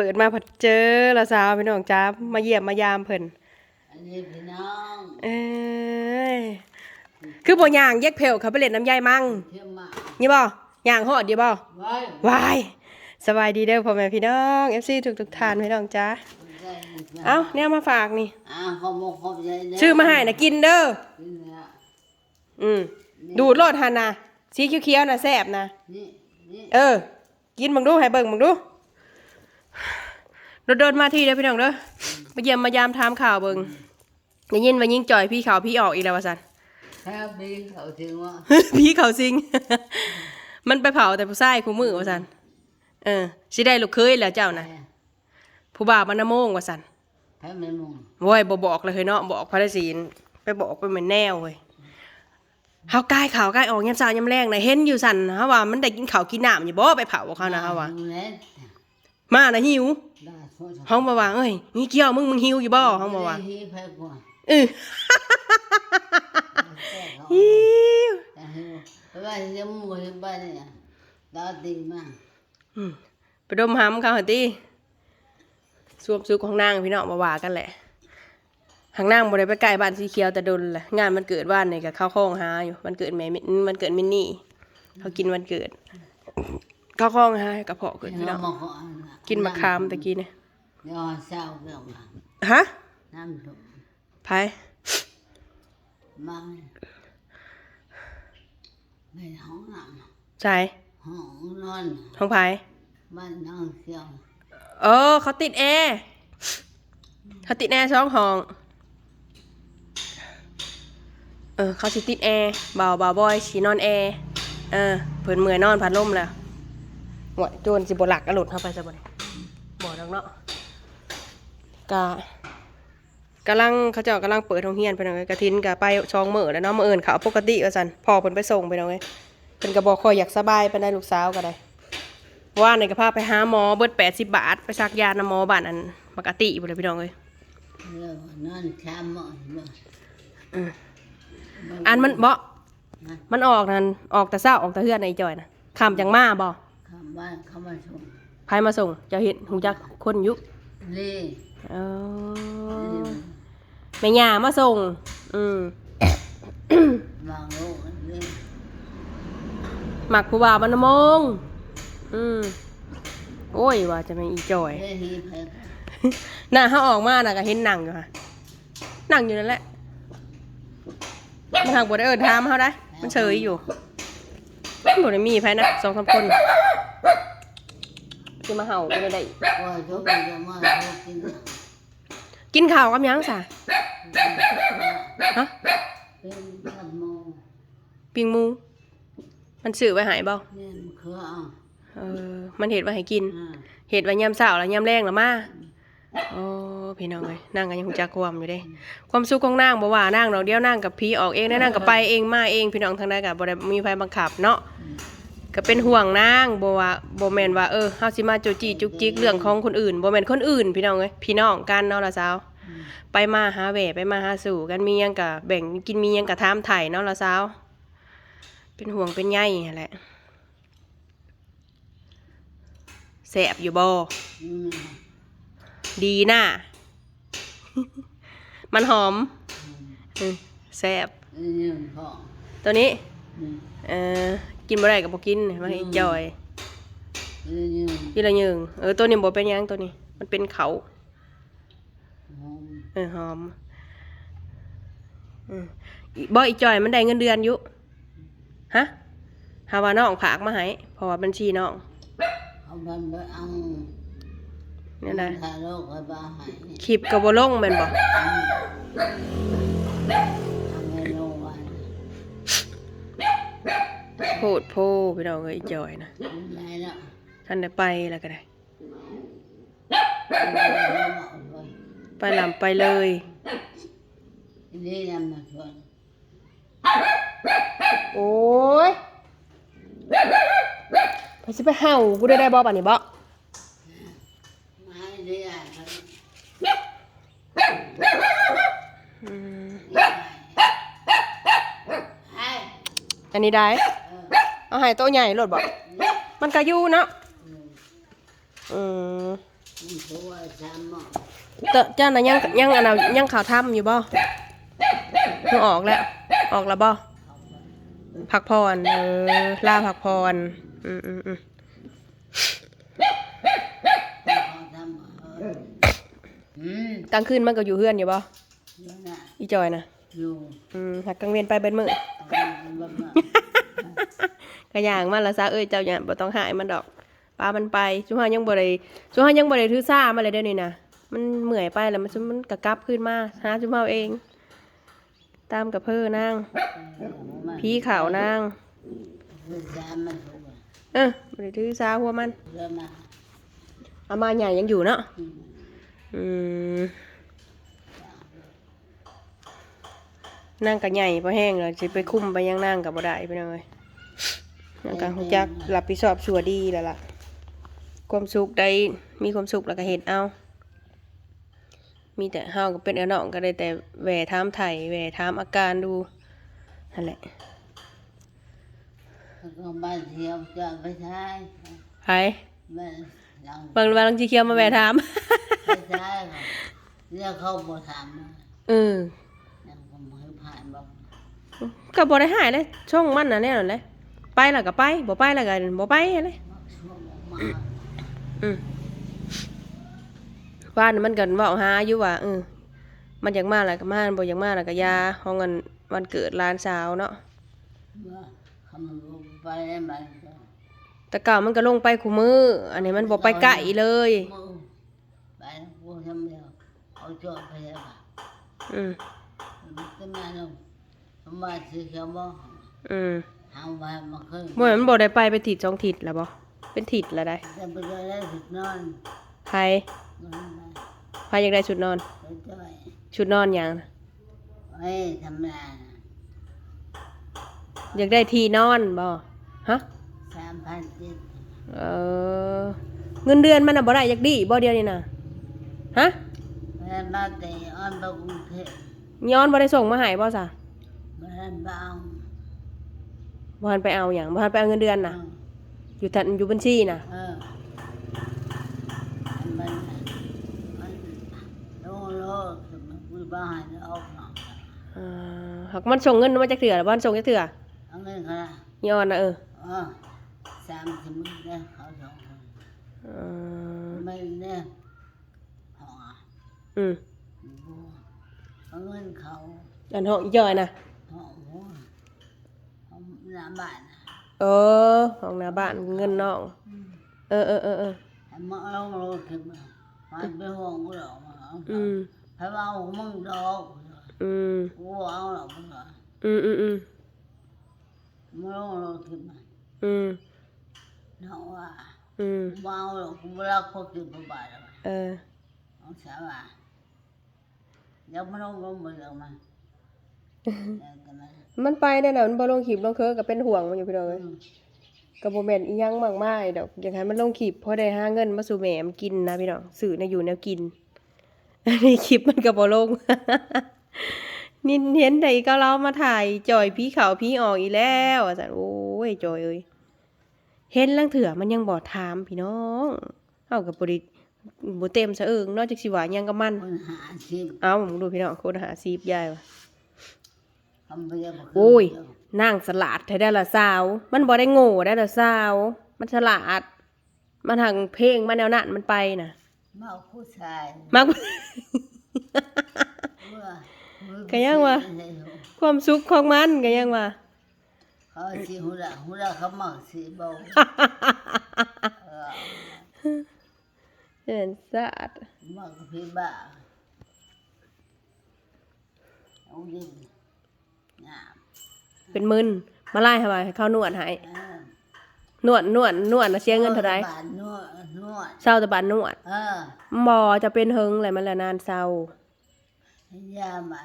เปิดมาพอเจอละสาวพี่น้องจ้ามาเยี่ยมมายามเพิ่นอันนี้พี่น้องเอ้ยคือบ่ย่างแยกเพลเขาไปเล่นน้ำยายมั่งเที่ยวมานี่บ่ย่างฮอดดีบ่ไว้วายสบายดีเด้อพ่อแม่พี่น้อง FC ทุกทุกๆท่านพี่น้องจ้าใจเอ้าเนี่ยมาฝากนี่อ่าขอบคุณขอบใจเด้ชื่อมาให้นะกินเด้อกินเนี่ยอืมดูดโลดหันนะสีเขียวๆนะแซ่บนะนี่นี่เออ กินบังดูให้เบิ่งบังดู โดดๆมาทีเด้อพี่น้องเด้อมาเยี่ยมมายามถามข่าวเบิ่งได้ยินว่ายิงจ่อยพี่เขาพี่ออกอีกแล้วว่าซั่นแค่บีเขาถึงว่าพี่เขาซิง มันไปเผาแต่ผู้ชายคู่มือว่าซั่นเออสิได้ลูกเคยแล้วเจ้านะผู้บ่าวมันนะโมงว่าซั่นแค่ไม่มองโว้ยบ่บอกเลยเฮ้ยเนาะบอกพระศีลไปบอกไปเหมือนแนวเว้ยเฮากายข่าวกายออกยามเช้ายามแรงน่ะเห็นอยู่สั่นเฮาว่ามันได้กินข้าวกินน้ำอยู่บ่ไปเผาเขานะเฮาว่าดูแลมาน่ะหิวได้ โทษเฮาบ่ว่าเอ้ยนี่เกี่ยวมึงมึงหิวอยู่บ่เฮาบ่ว่าฮีแพ้กว่าเออแก้เขาหิวแต่หิวเพราะว่าจะมูที่บ้านเนี่ยดาวตีมากอืมไปดมหำเขาหั่นติสวมสุกของนางพี่น้องบ่ว่ากันแหละหางนางบ่ได้ไปใกล้บ้านสีเขียวแต่ดนแหละงานมันเกิดบ้านนี่ก็เข้าคองหาอยู่มันเกิดแม่มิมันเกิดมินนี่เขากินวันเกิดเข้าคองหากระเพาะเกิดพี่น้องมาขอกินมะขามตะกี้เนี่ยเดี๋ ยวเศร้าเรื่องมาฮะน้ำถุงไผมาไม่ห้องน้ใจำห้องนอนห้องไผบ้านน้องเสียวเออ เขาติดแอร์เขาติดแอร์สองห้อง เออ เขาสิติดแอร์บ่าวบ่าวบอยสีนอนแอร์เออเพิ่นเมื่อยนอนพัดลมแล้วหัวโจรสิบ่หลักกระโดดเข้าไปซะบ่ได้บ่ดอกเนาะ กะกำลังเขาเจ้ากำลังเปิดโรงเรียนไปหน่อยกระทินกะไปช่องมื้อแล้วเนาะมื้ออื่นเขาปกติว่าซั่นพ่อเพิ่นไปส่งไปหน่อยเพิ่นก็บ่ค่อยอยากสบายปานใดลูกสาวก็ได้ว่าในกระพาไปหาหมอเบิดแปดสิบบาท ไปซักยานะหมอบ้านอันปกติบ่เลยพี่น้องเอ้ยเรื่องนอนช้ำหมดเลยอันมันบ่มันออกนั่นออกแต่เช้าออกแต่เฮือนในจอยนะคำจังมาบ่คำบ้านเขามาชมไผมาส่งเจะเห็นหูจักคนอยุนี่เออแม่ย่ามาส่ง อืมบางลูกนี่หมักผู้บ่าวมันนะมงอืมโอ้ยว่าจะไม่นอีจอยเรื่องนี้แพ้น่ะเฮาออกมาน่ะก็เห็นนั่งอยู่ค่ะนั่งอยู่นั่นแหละมันทางบ่ได้เอิ้นถามเฮาได้ มันเฉยอยู่บ่ได้มีไผนะสองสามคน สิมาเห่าก็ไม่ได้อีกว่าทุกคนจะมาทุกกินกินข้าวกับหยังซะฮะเป็นขโมยปิงหมู มันซื้อไว้ให้บ่เนี่ยมันคืออะเออ มันเฮ็ดไว้ให้กิน อ่าเฮ็ดไว้ยามเช้าแล้วยามแลงแล้วมาโอ้พี่น้องเอ้ยนางก็ยังฮู้จักความอยู่เด้ ความสุขของนางบ่ว่านางดอกเดียวนางกับพี่ออกเองนะนางก็ไปเองมาเองพี่น้องทางใดก็บ่ได้มีไผบังคับเนาะ ก็เป็นห่วงนางบ่ว่าบ่แม่นว่าเออเฮาสิมาโจจี้จุกจิกเรื่องของคนอื่นบ่แม่นคนอื่นพี่น้องเอ้ยพี่น้องกันเนาะล่ะสาวไปมาหาแหวไปมาหาสู่กันมีหยังก็แบ่งกินมีหยังก็ถามไถ่เนาะล่ะสาวเป็นห่วงเป็นใยนั่นแหละแสบอยู่บ่อืมดีน่ะมันหอมอืมแซ่บนี่มันพอตัวนี้นี่เออ กินบ่ได้ก็บ่กินมาให้จอยนี่นี่ทีละหนึ่งเออตัวนี้บ่เป็นหยังตัวนี้ มันเป็นเขาหอมเออหอมอืมอีบ่อีจอยมันได้เงินเดือนอยู่ฮะหาว่าน้องฝากมาให้เพราะว่าบัญชีน้องเอาบันไปเอานี่นะถ่ายรูปกับบ้าหายนี่คลิปก็บ่ลงแม่นบ่ทำ โพดโพพี่น้องเอ้ยอีจอยนะไหนเนาะท่านได้ไปแล้วก็ได้ ไปลำไปเลยนี่นำมาชวนโอ้ยไปสิไปเห่ากูได้ได้บ่ป่านนี้บ่มาให้เรียกครับอืมให้อันนี้ได้ เออเอาให้โตะใหญ่โลดบ่นี่มันก็อยู่เนาะอืมอืมมันตัวสามหม้อเตอะเจ้าน่ะยังยังอันน่ะยังข่าวทํอยู่บ่เพิ่งออกแล้ว ออกแล้วบ่เขาไปพักผ่อนเออลาพักผ่อนอืมอืมอืมเขาทำเอออืมกลางคืนมันก็อยู่เฮือนอยู่บ่เดี๋ยวนะอีจอยน่ะอยู่อืมหักกลางเวียนไปเป็นมื้อ ก็อย่างมันละซะเอ้ยเจ้าอย่าบ่ต้องหายมันดอกปลามันไปซุฮายังบ่ได้ซุฮายังบ่ได้ถือซ่ามาเลยเด้อนี่นะมันเหมื่อยไปแล้วมันซุมันก็กลับขึ้นมาหาซุเฮาเอง ตามกับเพิ่นนางพี่ขาวนางคือสามมันถูกอะเออบ่ได้ถือซ่าหัวมันเอามาใหญ่ยังอยู่เนาะอืมนั่งก็ใหญ่พอแห้งแล้วสิไปคุ้มไปยังนั่งก็บ่ได้พี่น้องเอ้ย นั่งก็ฮู้จักรับผิดชอบชั่วดีแล้วล่ะ ความสุขได้มีความสุขแล้วก็เฮ็ดเอา มีแต่เฮาก็เป็นเอาน้องก็ได้แต่แหวถามไถ่แหวถามอาการดูนั่นแหละแล้วก็บ้านเที่ยวจะไปใช้ไผบ้านหลังบางบางทีเคียวมาแหวถาม ไปใช้ค่ะเรียกเขาบ่ถามมาเออยังก็มือผ่านบอกก็บ่ได้หายเลยช่องมันน่ะแน่นอนเลย ไปแล้วก็ไปบ่ไปแล้วก็บ่ไปเลยมักช่วงออกมาอืมว่านี่มันกันเว้าหาอยู่ว่าเออมันอยากมาแล้วก็มาบ่อยากมาแล้วก็อยาห้องเงินวันเกิดหลานสาวเนาะว่าคำรู้ไปได้ไหมก็แต่เก่ามันก็ลงไปคู่มือ อันนี้มันบ่ไปไกลเลยมือไปแล้วกูทำ เดียวเอาจอดไปแล้วค่ะอืมมันก็มาแล้วผมมาซื้อเขาบอกอืมหาว่ามาขึ้นบ่แม่นมันบ่ได้ไปไปถิดสองถิดแล้วบ่เป็นถิดแล้วได้จะไปเจอได้สุดนอนใครมันมาใครอยากได้ชุดนอน ไปจ่อยชุดนอนหยังน่ะเฮ้ยทำงานอยากได้ที่นอนบ่ฮะ สามพันเจ็ดเออ เงินเดือนมันน่ะบ่ได้อยากดีบ่เดียวนี่น่ะฮะแล้วมาแต่อ้อนไปกรุงเทพย้อนบ่ได้ส่งมาให้บ่ซะมาเล่นบ้าง บ่ทันไปเอาหยังบ่ทันไปเอาเงินเดือนน่ะ อยู่ทันอยู่บัญชีน่ะ เออมันมันโลโลมันคุยบ้านออกหน่อยอ่าหากมันส่งเงินมาจากเถื่อบ้านส่งจากเถื่อเอาเงินเขาละย้อนนะเออเออสามสิบมื้อเนี่ยเขาสองคนเออไม่เนี่ยหออืมบัวเอาเงินเขาอันห้องอีจอยนะ หอหัวหอหน้าบ้านน่ะ เออห้องหน้าบ้านเงินน้อง เออเออเออเออให้มาเอาโลขึ้นมามันไปห่วงกูหรอกมาเอาอืมให้มาเอามึงดอกอืมกูเอาหรอกมึงเหรออืมอืมอืมมาเอาโลขึ้นมาอืมน้องว่าอืมมาเอาหรอกกูไม่รักพวกกินประบาทหรอกเออน้องสาวว่าเดี๋ยว มันลงลงมาลงมาเดี๋ยวกันนะมันไปได้แล้วมันบ่ลงขีบลงเคือก็เป็นห่วงมันอยู่พี่น้องเอ้ยอืมก็บ่แม่นอีหยังมากมายดอกอยากให้มันลงขีบพอได้หาเงินมาสู่แม่มนกินนะพี่น้องสื่อในะอยู่แนวกินอันนี้คลิปมันก็บ่ลงนินเห็นไดก็เรามาถ่ายจอยพี่เขาพี่ออกอีกแล้วอาจารย์โอ้ยจอยเอ้ยเห็นลังเถื่อมันยังบ่ถามพี่น้องเฮาก็บ่ได้บ่เต็มซะเอิงนอกจากสิว่าหยังกับมันคนหาชิมเอ้ามึงดูพี่น้องคนหาซีบยายว่ะ โอ้ยเดีวนางสลัดแท้ได้ละสาว มันบ่ได้โง่ได้ละสาว มันฉลาด มันทางเพลงมันแนวนั้นมันไปน่ะมาเอาผู้ชายมากเมื่อมือก็ยังวะใส่หูความสุขของมันก็ยังว่าเขาสีหูละหูละเขาหมักสีเบาเออเห็นสะอาดหมักพี่บ้าเอาดินงาม เป็นมึนมาไล่ให้ว่าให้เขานวดให้เออนวดนวดนวดน่ะเสียเงินเท่าไหร่บาทนวดนวดเศร้าแต่บานนวดเออบ่จะเป็นเฮิงอะไรมันละนานเศร้าให้ยามา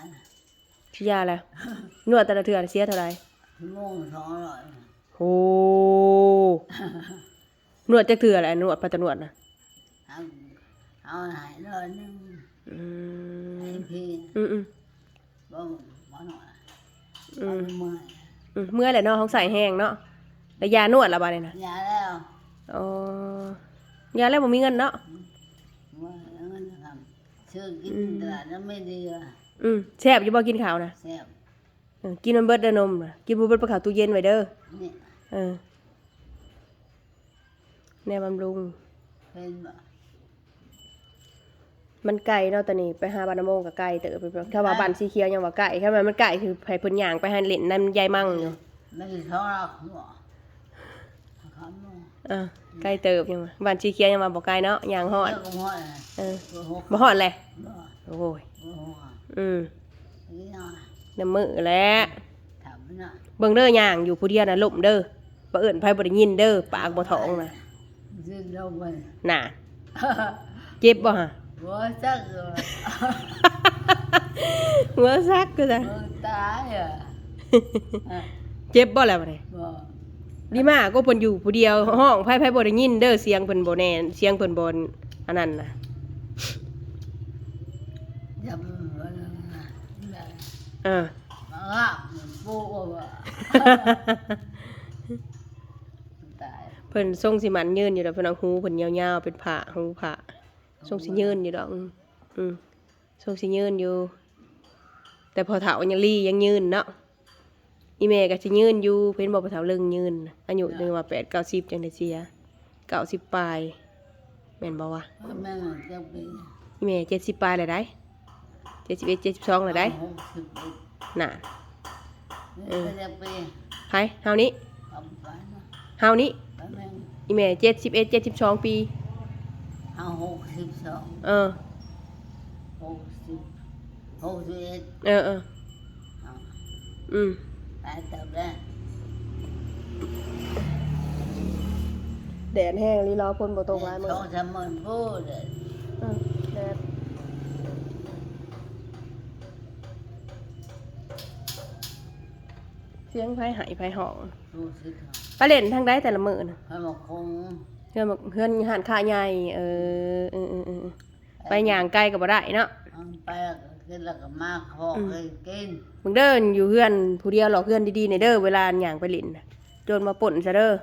ที่ยาแล้วนวดแต่ละเทื่อเสียเท่าไหร่ชั่วโมงสองร้อยโอ้นวดจักเทื่อแหละนวดปัตตนวดน่ะเอาเอาหายร้อยหนึงอืมให้พี่อืมอืมบ่บ่หน่อย อืเอามเมื่อยอืมเมื่อแหละเนาะเขาใส่แห้งเนาะแล้วยานวดละบาดเนี่ยนะยาแล้วอ๋อยาแล้วบ่มีเงินเนาะชื่อกินตลาดนั้นไม่ดีอะอืมแซ่บอยู่บ่กินข้าวนะแซ่บเออกินมันเบิดเด้อนมน่ะกินบ่เบิดไปเข้าตู้เย็นไว้เด้อนี่เออแน่บำรุงเป็นบ่ มันไกลเนาะตอนนี้ไปหาบ้านน้ำโมงก็ไกลเต๋อไปถ้าว่าบ้านสีเขียวยังว่าไกลแค่มันมันไกลคือไผเพิ่นย่างไปให้เล่นนั่นยายมั่งอยู่ไม่ได้เขาหรอกหัวเขาหนูเออไกลเติบยังว่าบ้านสีเขียวยังว่าบ่ไกลเนาะย่างฮอดเจ้าก็หัวเลยเออหัวหัวบ่ฮอดแหละบ่โอ้ยหัวหัวอืมนี่เนาะน้ำมือแหล้วถามเนาะเบิ่งเด้อย่างอยู่ผู้เดียวน่ะล่มเด้อบ่เอิ้นไผบ่ได้ยินเด้อปากบ่ท้องน่ะยืนลงไปน่ะเจ็บบ่ฮะ หัวจักเลยหัวซักก็ได้หัวตายอะอะเจ็บบ่แล้วบัดนี้บ่ดีมากก็เพิ่นอยู่ผู้เดียวห้องไผไผบ่ได้ยินเด้อเสียงเพิ่นบ่แน่เสียงเพิ่นบ่อันนั้นน่ะจะบ่บ่เลยนะเออมาละปูอะตายเพิ่นทรงสิมันยืนอยู่ดอกเพิ่นเอาหูเพิ่นยาวๆเป็นผ้าหูผ้า ทรงสิยืนอยู่ดอกอืมอืมทรงสิยืนอยู่ แต่พอเฒ่ายังลียังยืนเนาะอีแม่ก็สิยืนอยู่เพิ่นบ่พอเฒ่าเรื่องยืนอายุนึงว่า8 90จังได้เสีย90ปลายแม่นบ่วะแม่จะเป็นอีแม่70ปลายแล้วได้71 72แล้วได้หกสิบเอ็ดน่ะนี่ก็จะเป็นไผเฮานี้คำฝันเฮานี้แล้วแม่งอีแม่71 72ปี เอาหกสิบสองเออหกสิบหกสิบเอ็ดเออเออเอาอืมตายตับแล้วแดดแห้งลีรอพ่นบ่ตกหลายมื้อสองสามหมื่นพูดเลยอืมแดดเสียงไผไหายไผห้องรู้สึกไปเล่นทางใดแต่ละมื้อน่ะให้มาคง เพื่อนบอกเพื่อนหันค่าใหญ่เออเออเออเออไปย่างไกลก็บ่ได้เนาะเอาไปแล้วก็กินแล้วก็มาขอเคยกินมึงเดินอยู่เพื่อนผู้เดียวหรอกเพื่อนดีๆในเด้อเวลาย่างไปเล่นน่ะโจนมาป่นซะเด้อ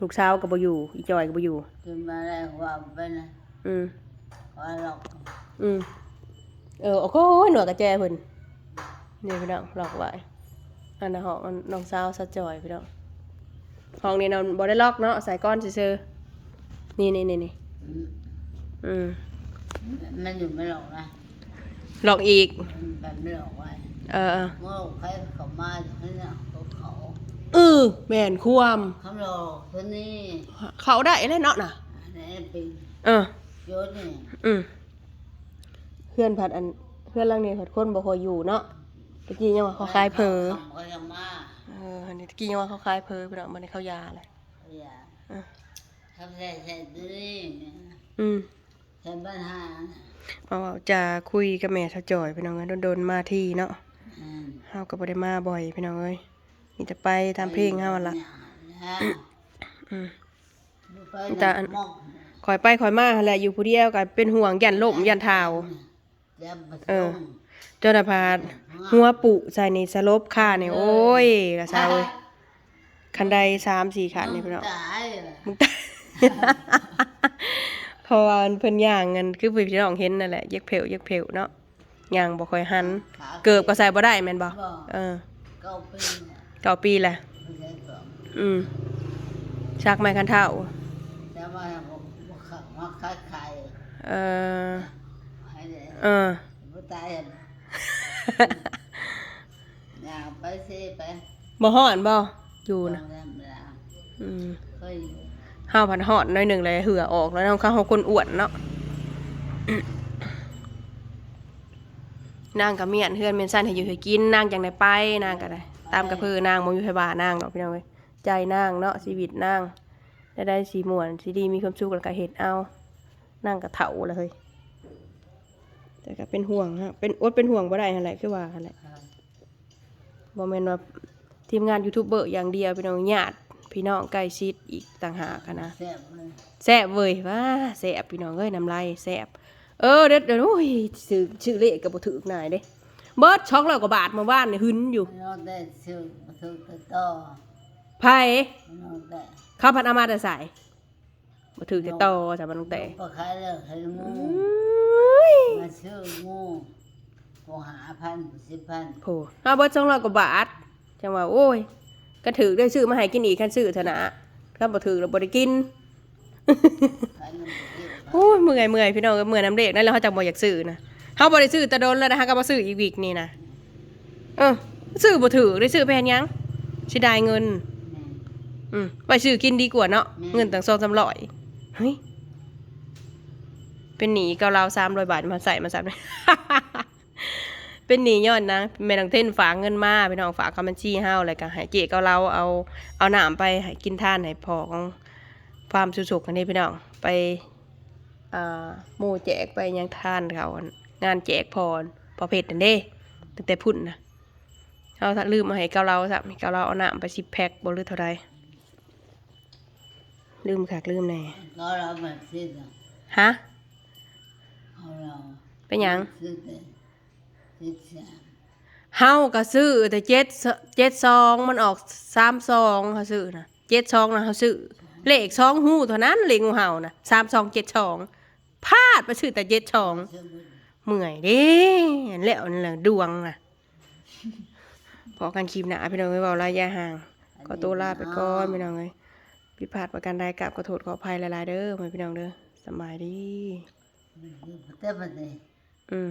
ลูกสาวก็บ่อยู่อีจอยก็บ่อยู่กินมาแล้วว่าไปนะอืมว่าหรอกอืมเออโอ้โหหนวดกระแจเพิ่นนี่พี่น้องหลอกไว้อันน่ะห้องอันน้องสาวสะจอยพี่น้องห้องนี้นอนบ่ได้ล็อกเนาะใส่ก้อนซื่อๆ นี่นี่นี่นี่อืมอืมมันอยู่ไม่หรอกนะหลอกอีกมันแบบไม่หรอกไว้เออเมื่อใครเขามาเขาเนี่ยเขาเขาเออแม่นควมเขาหลอกคนนี้เขาได้แล้วเนาะน่ะอันนี้เป็นเออโยนนี่อืมเพื่อนผัดอันเพื่อนหลังนี้ผัดคนบ่ค่อยอยู่เนาะตะกี้ยังว่าเขาคลายเผลอเขาจะมาเอออันนี้ตะกี้ยังว่าเขาคลายเผลอพี่น้องมันได้เข้ายาเลยอย่า เออทำใส่ใส่ตัวนี้อืมใส่ปัญหาเพราะว่าจะคุยกับแม่สะจอยพี่น้องเอ้ยโดนๆมาที่เนาะอืมเฮาก็บ่ได้มาบ่อยพี่น้องเอ้ยมีแต่ไปตามเพลงเฮาหั่นล่ะอืมแต่อันคอยไปคอยมาหั่นแหละอยู่ผู้เดียวก็เป็นห่วงยันล่มยันเท้าเออเจ้าหน้าพาดหัวปุใส่ในสลบค่านี่โอ้ยละซาเอ้ยคันใด3-4คันนี่พี่น้องตายเลยมึงตาย เพราะว่าเพิ่นย่างเงินคือพี่น้องเห็นนั่นแหละเย็กเพวเย็กเพวเนาะย่างบ่ค่อยหัน เกิบก็ใส่บ่ได้แม่นบ่เออเก้าปีเนี่ยเก้าปีแหละไม่ใช่สองอืมชักไม้คันเท้าแต่ว่าผมผมขับมาขายขายเออให้เลยเออไม่ตายอะอย่าไปสิไปบ่ฮ้อนบ่อยู่โรงนะแรมลาอืมเคยอยู่ เฮาพันฮ้อนหน่อยหนึ่งเลยเหือออกแล้วน้องเขาเฮาคนอ้วนเนาะนางกับเมียนเฮือนเมนสั้นให้อยู่ให้กินนางจังไดไปนางก็ได้ตามกระเพือนางบ่มีไผว่านางดอกพี่น้องเอ้ยใจนางเนาะชีวิตนางได้ได้สีม่วนสีดีมีความสุขแล้วก็เฮ็ดเอานางก็เฒ่าแล้วเฮ้ยแต่ก็เป็นห่วงฮะเป็นอดเป็นห่วงบ่ได้หั่นแหละคือว่าหั่นแหละบ่แม่นว่าทีมงานยูทูบเบอร์อย่างเดียวพี่น้องญาติ พี่น้องใกล้ชิดอีกต่างหากอะนะแซ่บเลยแซ่บเว้ยว่าแซ่บพี่น้องเอ้ยน้ำลายแซ่บเออเด็ดเดี๋ยวโอ้ยชื่อชื่อเลขก็บ่ถูกหน่ายเด้เบิดช็อกแล้วกว่าบาทมาบ้านนี่หึนอยู่น้องได้ซื้อมาซื้อตัวต่อไผน้องได้ข้าวผัดอามาแต่สายบ่ถือจะโตจ้ะมันแต่ปลาขายแล้วให้งูอุ้ยมาซื้องูกูหาพันสิบพันโหเอาเบิด200กว่าบาทจังว่าโอ้ย ก็ถือได้ซื้อมาให้กินอีกคันซื้อเถอะนะคันบ่ถือแล้วบ่ได้กินขายน้ำเกลือโอ้ยเมื่อยเมื่อยพี่น้องเมื่อยน้ำเด็กนั่นแหล้วเขาจังบ่อยากซื้อนะเขาบ่ได้ซื้อแต่โดนแล้วนะคะก็มาซื้ออีกวีกนี่นะเออซื้อบ่ถือได้ซื้อแพงยังสิได้เงินแม่อืมไปซื้อกินดีกว่าเนาะแม่เงินตั้งสองสามร้อยเฮ้ยเป็นหนี้เกาเราสามร้อยบาทมาใส่มาใส่ เป็นหนี้ย้อนนะแม่นางเท่นฝากเงินมาพี่น้องฝากคำบัญชีเฮาอะไรกันให้เจ๊เกาเราเอาเอาน้ำไปให้กินท่านให้พอของฟาร์มสุสุกอันนี้พี่น้องไปอ่าหมู่แจกไปยังทานเขางานแจกพรพอเพชรนั่นเด้ตั้งแต่พุ่นนะเขาถ้าลืมมาให้เกาเราสักเกาเราเอาน้ำไปสิบแพ็คบหรือเท่าไรลืมขากลืมแน่ก็เราแบบซื้อเนาะฮะเอาเราเป็นหยัง เฮาก็ซื้อแต่เจ็ดเจ็ดซองมันออกสามซองเขาซื้อนะเจ็ดซองนะเขาซื้อเลขซองหูเท่านั้นเลขงูเห่านะสามซองเจ็ดซองพลาดไปซื้อแต่เจ็ดซองซื้อหมดเมื่อยเด้แล้วนั่นแหละดวงนะพอกันคลิปหนาพี่น้องเอ้ยเบาระยะห่างขอตัวลาไปก่อนพี่น้องเอ้ยผิพาดประการใดกราบขอโทษขออภัยหลายๆเด้อพี่น้องเด้อสบายดีซื้อแต่ปัจจัยอืม